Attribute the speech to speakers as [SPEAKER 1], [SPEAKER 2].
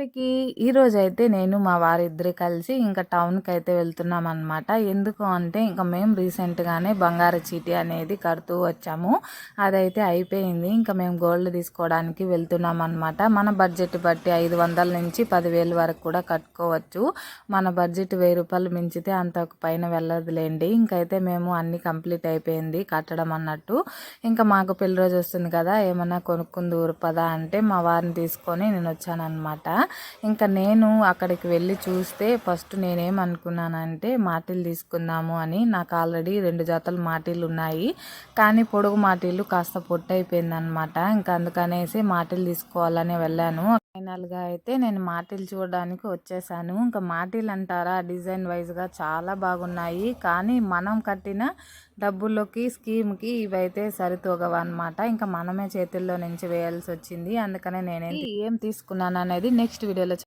[SPEAKER 1] రాత్రికి ఈరోజు అయితే నేను మా వారిద్దరు కలిసి ఇంకా టౌన్కి అయితే వెళ్తున్నాం అనమాట ఎందుకు అంటే ఇంకా మేము రీసెంట్గానే బంగారు చీటీ అనేది కడుతూ వచ్చాము. అదైతే అయిపోయింది. ఇంకా మేము గోల్డ్ తీసుకోవడానికి వెళ్తున్నాం అనమాట మన బడ్జెట్ బట్టి ఐదు వందల నుంచి పదివేలు వరకు కూడా కట్టుకోవచ్చు. మన బడ్జెట్ వెయ్యి రూపాయలు మించితే అంత పైన వెళ్ళదులేండి. ఇంకైతే మేము అన్ని కంప్లీట్ అయిపోయింది కట్టడం అన్నట్టు. ఇంకా మాకు పెళ్ళి రోజు వస్తుంది కదా ఏమన్నా కొనుక్కుంది ఊరుపదా అంటే మా వారిని తీసుకొని నేను వచ్చాను అనమాట ఇంకా నేను అక్కడికి వెళ్ళి చూస్తే ఫస్ట్ నేనేమనుకున్నానంటే మాటిలు తీసుకుందాము అని. నాకు ఆల్రెడీ రెండు జాతలు మాటిలు ఉన్నాయి. కానీ పొడుగు మాటిలు కాస్త పొట్టు ఇంకా అందుకనేసి మాటిలు తీసుకోవాలని వెళ్ళాను. ఫైనల్గా అయితే నేను మాటిలు చూడడానికి వచ్చేసాను. ఇంకా మాటిలు అంటారా? డిజైన్ వైజ్గా చాలా బాగున్నాయి. కానీ మనం కట్టిన డబ్బుల్లోకి స్కీమ్కి ఇవైతే సరితూగవన్నమాట. ఇంకా మనమే చేతుల్లో నుంచి వేయాల్సి వచ్చింది అందుకనే నేనే ఏం తీసుకున్నాను అనేది నెక్స్ట్ వీడియోలో